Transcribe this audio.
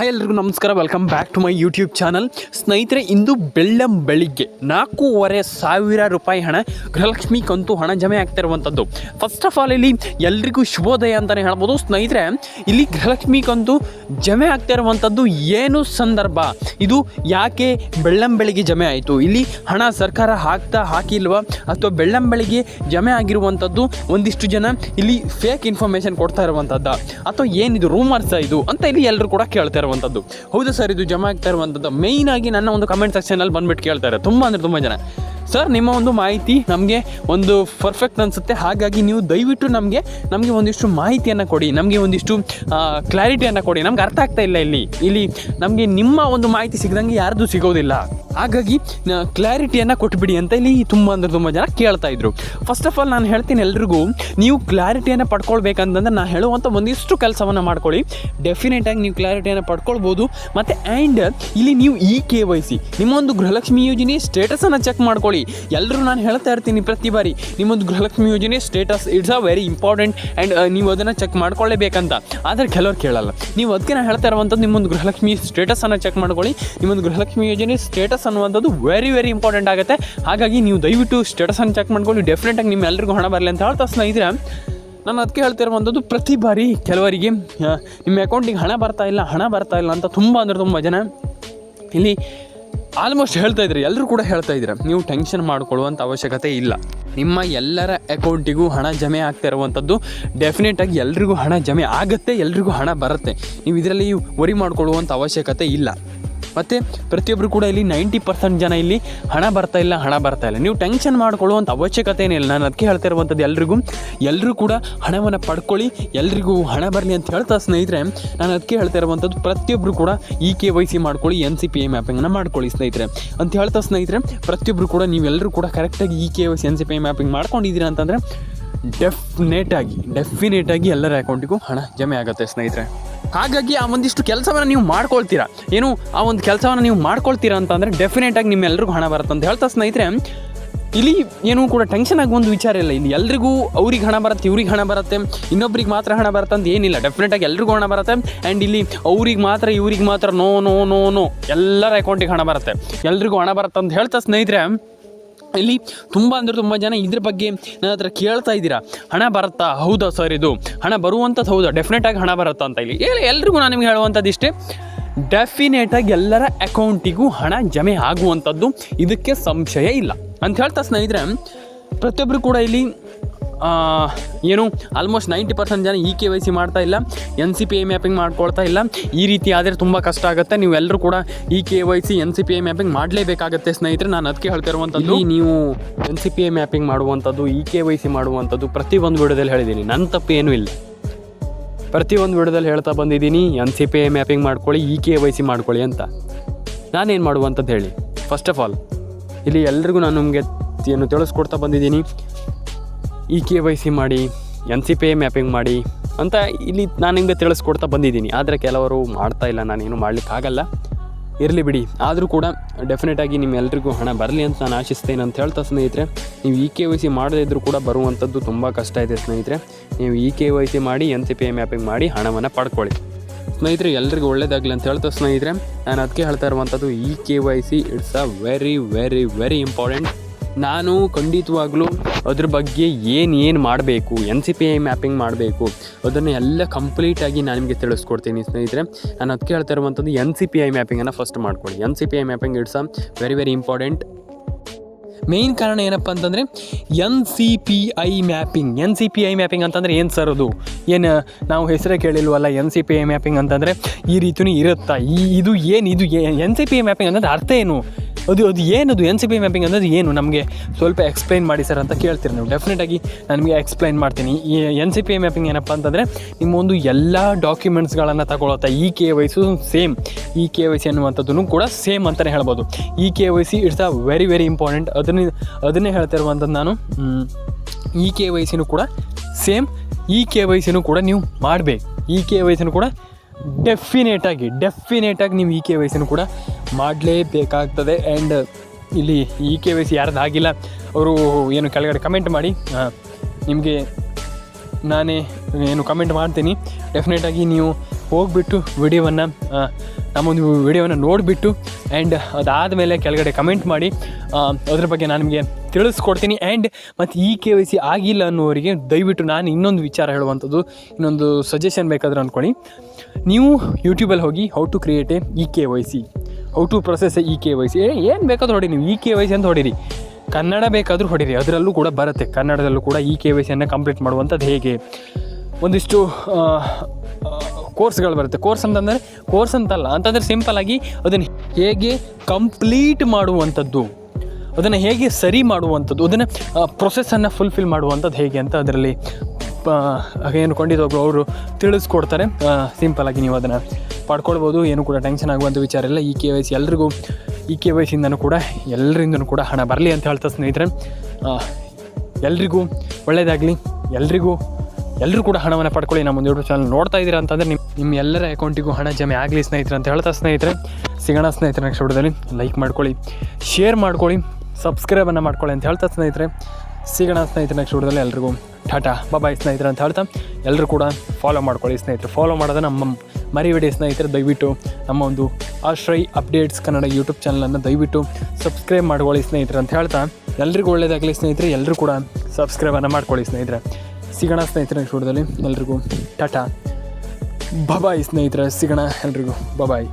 Hi ಎಲ್ರಿಗೂ ನಮಸ್ಕಾರ welcome back to my YouTube channel ಸ್ನೇಹಿತರೆ, ಇಂದು ಬೆಳ್ಳಂ ಬೆಳಿಗ್ಗೆ, ನಾಲ್ಕೂವರೆ ಸಾವಿರ ರೂಪಾಯಿ ಹಣ, ಗೃಹಲಕ್ಷ್ಮಿ ಕಂತು ಹಣ ಜಮೆ ಆಗ್ತಾ ಇರುವಂಥದ್ದು ಫಸ್ಟ್ ಆಫ್ ಆಲ್ ಇಲ್ಲಿ ಎಲ್ರಿಗೂ ಶುಭೋದಯ ಅಂತಲೇ ಹೇಳ್ಬೋದು. ಸ್ನೇಹಿತರೆ, ಇಲ್ಲಿ ಗೃಹಲಕ್ಷ್ಮಿ ಕಂತು ಜಮೆ ಆಗ್ತಾ ಇರುವಂಥದ್ದು ಏನು ಸಂದರ್ಭ? ಇದು ಯಾಕೆ ಬೆಳ್ಳಂ ಬೆಳಿಗ್ಗೆ ಜಮೆ ಆಯಿತು? ಇಲ್ಲಿ ಹಣ ಸರ್ಕಾರ ಹಾಕ್ತಾ ಹಾಕಿಲ್ವಾ? ಅಥವಾ ಬೆಳ್ಳಂ ಬೆಳಿಗ್ಗೆ ಜಮೆ ಆಗಿರುವಂಥದ್ದು ಒಂದಿಷ್ಟು ಜನ ಇಲ್ಲಿ ಫೇಕ್ ಇನ್ಫಾರ್ಮೇಷನ್ ಕೊಡ್ತಾ ಇರುವಂಥದ್ದು ಅಥವಾ ಏನಿದು ರೂಮರ್ಸ ಇದು? ಅಂತ ಇಲ್ಲಿ ಎಲ್ಲರೂ ಕೂಡ ಕೇಳ್ತಾ ಹೌದು ಸರ್, ಇದು ಜಮಾ ಆಗ್ತಾ ಇರುವಂಥದ್ದು ಆಗಿ ನನ್ನ ಒಂದು ಕಮೆಂಟ್ ಸೆಕ್ಷನಲ್ಲಿ ಬಂದ್ಬಿಟ್ಟು ಕೇಳ್ತಾರೆ ತುಂಬ ಅಂದರೆ ತುಂಬ ಜನ. ಸರ್ ನಿಮ್ಮ ಒಂದು ಮಾಹಿತಿ ನಮಗೆ ಒಂದು ಪರ್ಫೆಕ್ಟ್ ಅನಿಸುತ್ತೆ. ಹಾಗಾಗಿ ನೀವು ದಯವಿಟ್ಟು ನಮಗೆ ನಮಗೆ ಒಂದಿಷ್ಟು ಮಾಹಿತಿಯನ್ನು ಕೊಡಿ. ನಮಗೆ ಒಂದಿಷ್ಟು ಕ್ಲಾರಿಟಿಯನ್ನು ಕೊಡಿ. ನಮ್ಗೆ ಅರ್ಥ ಆಗ್ತಾ ಇಲ್ಲ ಇಲ್ಲಿ. ಇಲ್ಲಿ ನಮಗೆ ನಿಮ್ಮ ಒಂದು ಮಾಹಿತಿ ಸಿಗದಂಗೆ ಯಾರ್ದು ಸಿಗೋದಿಲ್ಲ. ಹಾಗಾಗಿ ಕ್ಲಾರಿಟಿಯನ್ನು ಕೊಟ್ಬಿಡಿ ಅಂತ ಇಲ್ಲಿ ತುಂಬ ಅಂದರೆ ತುಂಬ ಜನ ಕೇಳ್ತಾ ಇದ್ರು. ಫಸ್ಟ್ ಆಫ್ ಆಲ್ ನಾನು ಹೇಳ್ತೀನಿ ಎಲ್ರಿಗೂ, ನೀವು ಕ್ಲಾರಿಟಿಯನ್ನು ಪಡ್ಕೊಳ್ಬೇಕಂತಂದ್ರೆ ನಾನು ಹೇಳುವಂಥ ಒಂದಿಷ್ಟು ಕೆಲಸವನ್ನು ಮಾಡ್ಕೊಳ್ಳಿ. ಡೆಫಿನೆಟಾಗಿ ನೀವು ಕ್ಲಾರಿಟಿಯನ್ನು ಪಡ್ಕೊಳ್ಬೋದು. ಮತ್ತು ಆ್ಯಂಡ್ ಇಲ್ಲಿ ನೀವು ಇ ಕೆ ವೈ ಸಿ ನಿಮ್ಮೊಂದು ಗೃಹಲಕ್ಷ್ಮಿ ಯೋಜನೆ ಸ್ಟೇಟಸನ್ನು ಚೆಕ್ ಮಾಡ್ಕೊಳ್ಳಿ. ಎಲ್ಲರೂ ನಾನು ಹೇಳ್ತಾ ಇರ್ತೀನಿ ಪ್ರತಿ ಬಾರಿ ನಿಮ್ಮೊಂದು ಗೃಹಲಕ್ಷ್ಮಿ ಯೋಜನೆ status it's a very important and ನೀವು ಅದನ್ನು ಚೆಕ್ ಮಾಡ್ಕೊಳ್ಳೇಬೇಕಂತ. ಆದರೆ ಕೆಲವರು ಕೇಳಲ್ಲ. ನೀವು ಅದಕ್ಕೆ ನಾನು ಹೇಳ್ತಾ ಇರುವಂಥದ್ದು ನಿಮ್ಮೊಂದು ಗೃಹಲಕ್ಷ್ಮಿ ಸ್ಟೇಟಸನ್ನು ಚೆಕ್ ಮಾಡ್ಕೊಳ್ಳಿ. ನಿಮ್ಮೊಂದು ಗೃಹಲಕ್ಷ್ಮಿ ಯೋಜನೆ ಸ್ಟೇಟಸ್ ಅನ್ನುವಂಥದ್ದು ವೆರಿ ವೆರಿ ಇಂಪಾರ್ಟೆಂಟ್ ಆಗುತ್ತೆ. ಹಾಗಾಗಿ ನೀವು ದಯವಿಟ್ಟು ಸ್ಟೇಟಸನ್ನು ಚೆಕ್ ಮಾಡ್ಕೊಳ್ಳಿ. ಡೆಫಿನೆಟಾಗಿ ನಿಮ್ಮ ಎಲ್ರಿಗೂ ಹಣ ಬರಲಿ ಅಂತ ಹೇಳ್ತಾ ಇದ್ರೆ ನಾನು ಅದಕ್ಕೆ ಹೇಳ್ತಾ ಇರುವಂಥದ್ದು ಪ್ರತಿ ಬಾರಿ ಕೆಲವರಿಗೆ ನಿಮ್ಮ ಅಕೌಂಟಿಗೆ ಹಣ ಬರ್ತಾ ಇಲ್ಲ, ಹಣ ಬರ್ತಾ ಇಲ್ಲ ಅಂತ ತುಂಬ ಅಂದರೆ ತುಂಬ ಜನ ಇಲ್ಲಿ ಆಲ್ಮೋಸ್ಟ್ ಹೇಳ್ತಾ ಇದ್ರಿ ಎಲ್ಲರೂ ಕೂಡ ಹೇಳ್ತಾ ಇದ್ದೀರ, ನೀವು ಟೆನ್ಷನ್ ಮಾಡ್ಕೊಳ್ಳುವಂಥ ಅವಶ್ಯಕತೆ ಇಲ್ಲ. ನಿಮ್ಮ ಎಲ್ಲರ ಅಕೌಂಟಿಗೂ ಹಣ ಜಮೆ ಆಗ್ತಾ ಇರುವಂಥದ್ದು ಡೆಫಿನೆಟಾಗಿ ಎಲ್ರಿಗೂ ಹಣ ಜಮೆ ಆಗುತ್ತೆ, ಎಲ್ರಿಗೂ ಹಣ ಬರುತ್ತೆ. ನೀವು ಇದರಲ್ಲಿ ವರಿ ಮಾಡ್ಕೊಳ್ಳುವಂಥ ಅವಶ್ಯಕತೆ ಇಲ್ಲ. ಮತ್ತು ಪ್ರತಿಯೊಬ್ಬರು ಕೂಡ ಇಲ್ಲಿ ನೈಂಟಿ ಪರ್ಸೆಂಟ್ ಜನ ಇಲ್ಲಿ ಹಣ ಬರ್ತಾ ಇಲ್ಲ, ಹಣ ಬರ್ತಾ ಇಲ್ಲ. ನೀವು ಟೆನ್ಷನ್ ಮಾಡ್ಕೊಳ್ಳುವಂಥ ಅವಶ್ಯಕತೆ ಏನಿಲ್ಲ. ನಾನು ಅದಕ್ಕೆ ಹೇಳ್ತಾ ಇರುವಂಥದ್ದು ಎಲ್ರಿಗೂ ಎಲ್ಲರೂ ಕೂಡ ಹಣವನ್ನು ಪಡ್ಕೊಳ್ಳಿ, ಎಲ್ರಿಗೂ ಹಣ ಬರಲಿ ಅಂತ ಹೇಳ್ತಾ ಸ್ನೇಹಿತರೆ, ನಾನು ಅದಕ್ಕೆ ಹೇಳ್ತಾ ಇರುವಂಥದ್ದು ಪ್ರತಿಯೊಬ್ಬರು ಕೂಡ ಇ ಕೆ ವೈ ಸಿ ಮಾಡ್ಕೊಳ್ಳಿ ಎನ್ ಸಿ ಪಿ ಐ ಮ್ಯಾಪಿಂಗನ್ನು ಮಾಡ್ಕೊಳ್ಳಿ ಸ್ನೇಹಿತರೆ. ಅಂತ ಹೇಳ್ತಾ ಸ್ನೇಹಿತರೆ ಪ್ರತಿಯೊಬ್ಬರು ಕೂಡ ನೀವೆಲ್ಲರೂ ಕೂಡ ಕರೆಕ್ಟಾಗಿ E K Y C N C P I mapping ಮಾಡ್ಕೊಂಡಿದ್ದೀರಾ ಅಂತಂದರೆ ಡೆಫಿನೇಟಾಗಿ ಡೆಫಿನೇಟಾಗಿ ಎಲ್ಲರ ಅಕೌಂಟಿಗೂ ಹಣ ಜಮೆ ಆಗುತ್ತೆ ಸ್ನೇಹಿತರೆ. ಹಾಗಾಗಿ ಆ ಒಂದಿಷ್ಟು ಕೆಲಸವನ್ನು ನೀವು ಮಾಡ್ಕೊಳ್ತೀರಾ. ಏನು, ಆ ಒಂದು ಕೆಲಸವನ್ನು ನೀವು ಮಾಡ್ಕೊಳ್ತೀರಾ ಅಂತಂದರೆ ಡೆಫಿನೆಟಾಗಿ ನಿಮ್ಮೆಲ್ಲರಿಗೂ ಹಣ ಬರುತ್ತೆ ಅಂತ ಹೇಳ್ತಾ ಸ್ನೇಹಿತರೆ, ಇಲ್ಲಿ ಏನೂ ಕೂಡ ಟೆನ್ಷನ್ ಆಗಿ ಒಂದು ವಿಚಾರ ಇಲ್ಲ. ಇಲ್ಲಿ ಎಲ್ರಿಗೂ ಅವ್ರಿಗೆ ಹಣ ಬರುತ್ತೆ, ಇವ್ರಿಗೆ ಹಣ ಬರುತ್ತೆ, ಇನ್ನೊಬ್ರಿಗೆ ಮಾತ್ರ ಹಣ ಬರುತ್ತೆ ಅಂತ ಏನಿಲ್ಲ. ಡೆಫಿನೆಟಾಗಿ ಎಲ್ರಿಗೂ ಹಣ ಬರುತ್ತೆ ಆ್ಯಂಡ್ ಇಲ್ಲಿ ಅವ್ರಿಗೆ ಮಾತ್ರ, ಇವ್ರಿಗೆ ಮಾತ್ರ ನೋ ನೋ ನೋ ನೋ ಎಲ್ಲರ ಅಕೌಂಟಿಗೆ ಹಣ ಬರುತ್ತೆ. ಎಲ್ರಿಗೂ ಹಣ ಬರುತ್ತೆ ಅಂತ ಹೇಳ್ತಾ ಸ್ನೇಹಿತರೆ ಇಲ್ಲಿ ತುಂಬ ಅಂದರೆ ತುಂಬ ಜನ ಇದ್ರ ಬಗ್ಗೆ ನನ್ನ ಹತ್ರ ಕೇಳ್ತಾ ಇದ್ದೀರಾ. ಹಣ ಬರುತ್ತಾ? ಹೌದಾ ಸರ್ ಇದು? ಹಣ ಬರುವಂಥದ್ದು ಹೌದಾ? ಡೆಫಿನೆಟಾಗಿ ಹಣ ಬರುತ್ತಾ ಅಂತ ಇಲ್ಲಿ. ಎಲ್ರಿಗೂ ನಾನು ನಿಮ್ಗೆ ಹೇಳುವಂಥದ್ದು ಇಷ್ಟೇ. ಡೆಫಿನೆಟಾಗಿ ಎಲ್ಲರ ಅಕೌಂಟಿಗೂ ಹಣ ಜಮೆ ಆಗುವಂಥದ್ದು ಇದಕ್ಕೆ ಸಂಶಯ ಇಲ್ಲ. ಅಂತ ಹೇಳ್ತಾ ಸ್ನೇಹಿತರೆ ಪ್ರತಿಯೊಬ್ಬರು ಕೂಡ ಇಲ್ಲಿ ಏನು ಆಲ್ಮೋಸ್ಟ್ ನೈಂಟಿ ಪರ್ಸೆಂಟ್ ಜನ ಇ ಕೆ ವೈ ಸಿ ಮಾಡ್ತಾ ಇಲ್ಲ N C P I mapping ಮಾಡ್ಕೊಳ್ತಾ ಇಲ್ಲ. ಈ ರೀತಿ ಆದರೆ ತುಂಬ ಕಷ್ಟ ಆಗುತ್ತೆ. ನೀವೆಲ್ಲರೂ ಕೂಡ E K Y C N C P I mapping ಮಾಡಲೇಬೇಕಾಗುತ್ತೆ ಸ್ನೇಹಿತರೆ. ನಾನು ಅದಕ್ಕೆ ಹೇಳ್ತಿರುವಂಥದ್ದು ನೀವು N C P I mapping ಮಾಡುವಂಥದ್ದು ಇ ಕೆ ವೈ ಸಿ ಮಾಡುವಂಥದ್ದು ಪ್ರತಿಯೊಂದು ವಿಡಿಯೋದಲ್ಲಿ ಹೇಳಿದ್ದೀನಿ. ನನ್ನ ತಪ್ಪು ಏನೂ ಇಲ್ಲ. ಪ್ರತಿಯೊಂದು ವಿಡಿಯೋದಲ್ಲಿ ಹೇಳ್ತಾ ಬಂದಿದ್ದೀನಿ N C P I mapping ಮಾಡ್ಕೊಳ್ಳಿ ಇ ಕೆ ವೈ ಸಿ ಮಾಡ್ಕೊಳ್ಳಿ ಅಂತ. ನಾನೇನು ಮಾಡುವಂಥದ್ದು ಹೇಳಿ. ಫಸ್ಟ್ ಆಫ್ ಆಲ್ ಇಲ್ಲಿ ಎಲ್ರಿಗೂ ನಾನು ನಿಮಗೆ ಏನು ತಿಳಿಸ್ಕೊಡ್ತಾ ಬಂದಿದ್ದೀನಿ. ಇ ಕೆ ವೈ ಸಿ ಮಾಡಿ, N C P A mapping ಮಾಡಿ ಅಂತ ಇಲ್ಲಿ ನಾನು ನಿಮಗೆ ತಿಳಿಸ್ಕೊಡ್ತಾ ಬಂದಿದ್ದೀನಿ. ಆದರೆ ಕೆಲವರು ಮಾಡ್ತಾ ಇಲ್ಲ, ನಾನೇನು ಮಾಡಲಿಕ್ಕಾಗಲ್ಲ ಇರಲಿ ಬಿಡಿ. ಆದರೂ ಕೂಡ ಡೆಫಿನೆಟಾಗಿ ನಿಮ್ಮೆಲ್ಲರಿಗೂ ಹಣ ಬರಲಿ ಅಂತ ನಾನು ಆಶಿಸ್ತೇನೆ ಅಂತ ಹೇಳ್ತಾ ಸ್ನೇಹಿತರೆ. ನೀವು ಇ ಕೆ ವೈ ಸಿ ಮಾಡದೇ ಇದ್ದರೂ ಕೂಡ ಬರುವಂಥದ್ದು ತುಂಬ ಕಷ್ಟ ಇದೆ ಸ್ನೇಹಿತರೆ. ನೀವು ಇ ಕೆ ವೈ ಸಿ ಮಾಡಿ, N C P A mapping ಮಾಡಿ ಹಣವನ್ನು ಪಡ್ಕೊಳ್ಳಿ. ಸ್ನೇಹಿತರೆ, ಎಲ್ರಿಗೂ ಒಳ್ಳೇದಾಗಲಿ ಅಂತ ಹೇಳ್ತಾ ಸ್ನೇಹಿತರೆ. ನಾನು ಅದಕ್ಕೆ ಹೇಳ್ತಾ ಇರುವಂಥದ್ದು E K Y C it's a very very very important ನಾನು ಖಂಡಿತವಾಗ್ಲೂ ಅದ್ರ ಬಗ್ಗೆ ಏನು ಏನು ಮಾಡಬೇಕು N C P I mapping ಮಾಡಬೇಕು, ಅದನ್ನು ಎಲ್ಲ ಕಂಪ್ಲೀಟಾಗಿ ನಾನು ನಿಮಗೆ ತಿಳಿಸ್ಕೊಡ್ತೀನಿ ಸ್ನೇಹಿತರೆ. ನಾನು ಅದಕ್ಕೆ ಹೇಳ್ತಾ ಇರುವಂಥದ್ದು ಎನ್ ಸಿ ಪಿ ಐ ಮ್ಯಾಪಿಂಗನ್ನು ಫಸ್ಟ್ ಮಾಡ್ಕೊಳ್ಳಿ. N C P I mapping it's a very very important main ಕಾರಣ ಏನಪ್ಪ ಅಂತಂದರೆ N C P I mapping N C P I mapping ಅಂತಂದರೆ ಏನು ಸರ್ ಅದು? ಏನು, ನಾವು ಹೆಸರೇ ಕೇಳಿಲ್ವಲ್ಲ N C P I mapping ಅಂತಂದರೆ ಈ ರೀತಿಯೂ ಇರುತ್ತಾ? ಈ, ಇದು ಏನು, ಇದು N C P I mapping ಅಂತಂದರೆ ಅರ್ಥ ಏನು? ಅದು ಅದು ಏನದು ಎನ್ ಸಿ ಪಿ ಮ್ಯಾಪಿಂಗ್ ಅನ್ನೋದು ಏನು? ನಮಗೆ ಸ್ವಲ್ಪ ಎಕ್ಸ್ಪ್ಲೈನ್ ಮಾಡಿ ಸರ್ ಅಂತ ಕೇಳ್ತೀರಿ ನೀವು. ಡೆಫಿನೆಟಾಗಿ ನಾನು ನಿಮಗೆ ಎಕ್ಸ್ಪ್ಲೈನ್ ಮಾಡ್ತೀನಿ. ಈ ಎನ್ ಸಿ ಪಿ ಮ್ಯಾಪಿಂಗ್ ಏನಪ್ಪ ಅಂತಂದರೆ ನಿಮ್ಮ ಒಂದು ಎಲ್ಲ ಡಾಕ್ಯುಮೆಂಟ್ಸ್ಗಳನ್ನು ತಗೊಳತ್ತಾ E K Y C same E K Y C ಅನ್ನುವಂಥದ್ದು ಕೂಡ ಸೇಮ್ ಅಂತಲೇ ಹೇಳ್ಬೋದು. E K Y C it's a very very important ಅದನ್ನೇ ಅದನ್ನೇ ಹೇಳ್ತಿರುವಂಥದ್ದು ನಾನು ಇ ಕೆ ವೈ ಸಿನೂ ಕೂಡ ಸೇಮ್ ಇ ಕೆ ವೈ ಸಿನೂ ಕೂಡ ನೀವು ಮಾಡಬೇಕು. ಇ ಕೆ ವೈ ಸಿನೂ ಕೂಡ ಡೆಫಿನೇಟಾಗಿ ಡೆಫಿನೇಟಾಗಿ ನೀವು ಇ ಕೆ ವೈ ಸಿನೂ ಕೂಡ ಮಾಡಲೇಬೇಕಾಗ್ತದೆ. ಆ್ಯಂಡ್ ಇಲ್ಲಿ ಇ ಕೆ ವೈ ಸಿ ಯಾರ್ದು ಆಗಿಲ್ಲ, ಅವರು ಏನು ಕೆಳಗಡೆ ಕಮೆಂಟ್ ಮಾಡಿ. ನಿಮಗೆ ನಾನೇ ಏನು ಕಮೆಂಟ್ ಮಾಡ್ತೀನಿ. ಡೆಫಿನೆಟಾಗಿ ನೀವು ಹೋಗ್ಬಿಟ್ಟು ವಿಡಿಯೋವನ್ನು ನಮ್ಮೊಂದು ವಿಡಿಯೋವನ್ನು ನೋಡಿಬಿಟ್ಟು ಆ್ಯಂಡ್ ಅದಾದ ಮೇಲೆ ಕೆಳಗಡೆ ಕಮೆಂಟ್ ಮಾಡಿ. ಅದ್ರ ಬಗ್ಗೆ ನಾನು ನಿಮಗೆ ತಿಳಿಸ್ಕೊಡ್ತೀನಿ. ಆ್ಯಂಡ್ ಮತ್ತು ಈ ಕೆ ವೈ ಸಿ ಆಗಿಲ್ಲ ಅನ್ನೋರಿಗೆ ದಯವಿಟ್ಟು ನಾನು ಇನ್ನೊಂದು ವಿಚಾರ ಹೇಳುವಂಥದ್ದು, ಇನ್ನೊಂದು ಸಜೆಷನ್ ಬೇಕಾದ್ರೆ ಅಂದ್ಕೊಳ್ಳಿ ನೀವು ಯೂಟ್ಯೂಬಲ್ಲಿ ಹೋಗಿ how to create a E K Y C how to process E K Y C ಏನು ಬೇಕಾದ್ರೂ ಹೊಡಿ ನೀವು ಇ ಕೆ ವೈ ಸಿ ಅಂತ ಹೊಡಿರಿ. ಕನ್ನಡ ಬೇಕಾದರೂ ಹೊಡಿರಿ, ಅದರಲ್ಲೂ ಕೂಡ ಬರುತ್ತೆ. ಕನ್ನಡದಲ್ಲೂ ಕೂಡ ಇ ಕೆ ವೈ ಸಿಯನ್ನು ಕಂಪ್ಲೀಟ್ ಮಾಡುವಂಥದ್ದು ಹೇಗೆ? ಒಂದಿಷ್ಟು ಕೋರ್ಸ್ಗಳು ಬರುತ್ತೆ. ಕೋರ್ಸ್ ಅಂತಂದರೆ ಕೋರ್ಸ್ ಅಂತಲ್ಲ, ಅಂತಂದರೆ ಸಿಂಪಲ್ಲಾಗಿ ಅದನ್ನು ಹೇಗೆ ಕಂಪ್ಲೀಟ್ ಮಾಡುವಂಥದ್ದು. ಅದನ್ನು ಹೇಗೆ ಸರಿ ಮಾಡುವಂಥದ್ದು. ಅದನ್ನು ಪ್ರೊಸೆಸನ್ನು ಫುಲ್ಫಿಲ್ ಮಾಡುವಂಥದ್ದು ಹೇಗೆ ಅಂತ ಅದರಲ್ಲಿ ಏನು ಒಬ್ಬರು ಅವರು ತಿಳಿಸ್ಕೊಡ್ತಾರೆ. ಸಿಂಪಲ್ಲಾಗಿ ನೀವು ಅದನ್ನು ಪಡ್ಕೊಳ್ಬೋದು, ಏನು ಕೂಡ ಟೆನ್ಷನ್ ಆಗುವಂಥ ವಿಚಾರ ಇಲ್ಲ. ಈ ಕೆ ವೈ ಸಿ ಎಲ್ರಿಗೂ, ಈ ಕೆ ವೈ ಸಿಯಿಂದನೂ ಕೂಡ ಎಲ್ಲರಿಂದನೂ ಕೂಡ ಹಣ ಬರಲಿ ಅಂತ ಹೇಳ್ತಾ ಸ್ನೇಹಿತರೆ. ಎಲ್ರಿಗೂ ಒಳ್ಳೆಯದಾಗಲಿ ಎಲ್ರಿಗೂ ಎಲ್ಲರೂ ಕೂಡ ಹಣವನ್ನು ಪಡ್ಕೊಳ್ಳಿ. ನಮ್ಮ ಒಂದು ಯೂಟ್ಯೂಬ್ ಚಾನಲ್ ನೋಡ್ತಾ ಇದ್ದೀರಾ ಅಂತಂದರೆ ನಿಮ್ಮ ನಿಮ್ಮ ಎಲ್ಲರ ಅಕೌಂಟಿಗೂ ಹಣ ಜಮೆ ಆಗಲಿ ಸ್ನೇಹಿತರೆ ಅಂತ ಹೇಳ್ತಾ ಸ್ನೇಹಿತರೆ. ಸಿಗೋಣ ಸ್ನೇಹಿತರೆ ನೆಕ್ಸ್ಟ್ ವಿಡಿಯೋದಲ್ಲಿ. ಲೈಕ್ ಮಾಡ್ಕೊಳ್ಳಿ ಶೇರ್ ಮಾಡ್ಕೊಳ್ಳಿ. ಸಬ್ಸ್ಕ್ರೈಬನ್ನು ಮಾಡ್ಕೊಳ್ಳಿ ಅಂತ ಹೇಳ್ತಾ ಸ್ನೇಹಿತರೆ. ಸಿಗೋಣ ಸ್ನೇಹಿತರೆ ನೆಕ್ಸ್ಟ್ ವಿಡಿಯೋದಲ್ಲಿ ಎಲ್ರಿಗೂ. ಟಾಟಾ ಬಾಯ್ ಸ್ನೇಹಿತರೆ ಅಂತ ಹೇಳ್ತಾ. ಎಲ್ಲರೂ ಕೂಡ ಫಾಲೋ ಮಾಡ್ಕೊಳ್ಳಿ ಸ್ನೇಹಿತರೆ. ಫಾಲೋ ಮಾಡೋದು ನಮ್ಮ ಮರಿಬೇಡಿ ಸ್ನೇಹಿತರೆ, ದಯವಿಟ್ಟು ನಮ್ಮ ಒಂದು ಆಶ್ರಯ್ ಅಪ್ಡೇಟ್ಸ್ ಕನ್ನಡ ಯೂಟ್ಯೂಬ್ ಚಾನಲನ್ನು ದಯವಿಟ್ಟು ಸಬ್ಸ್ಕ್ರೈಬ್ ಮಾಡ್ಕೊಳ್ಳಿ ಸ್ನೇಹಿತರೆ ಅಂತ ಹೇಳ್ತಾ. ಎಲ್ರಿಗೂ ಒಳ್ಳೆಯದಾಗಲಿ ಸ್ನೇಹಿತರೆ. ಎಲ್ಲರೂ ಕೂಡ ಸಬ್ಸ್ಕ್ರೈಬನ್ನು ಮಾಡ್ಕೊಳ್ಳಿ ಸ್ನೇಹಿತರೆ. ಸಿಗೋಣ ಸ್ನೇಹಿತರೆ ನೆಕ್ಸ್ಟ್ ವಿಡಿಯೋದಲ್ಲಿ. ಎಲ್ರಿಗೂ ಟಾಟಾ ಬಬಾಯ್ ಸ್ನೇಹಿತರೆ. ಸಿಗೋಣ ಎಲ್ರಿಗೂ. ಬಬಾಯ್